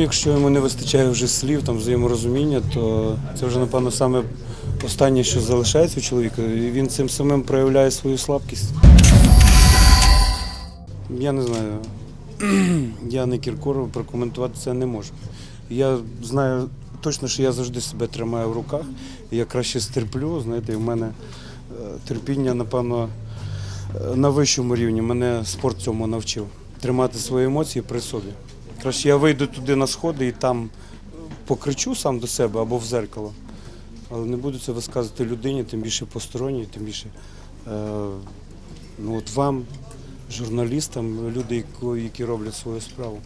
якщо йому не вистачає вже слів, там взаєморозуміння, то це вже, напевно, саме останнє, що залишається у чоловіка, і він цим самим проявляє свою слабкість. Я не знаю. Я не Кіркоров, прокоментувати це не можу. Я знаю точно, що я завжди себе тримаю в руках. Я краще стерплю, знаєте, і в мене е, терпіння, напевно, е, на вищому рівні. Мене спорт цьому навчив. Тримати свої емоції при собі. Краще я вийду туди на сходи і там покричу сам до себе або в зеркало. Але не буду це висказувати людині, тим більше посторонній, тим більше е, ну, от вам, журналістам, люди, які- роблять свою справу.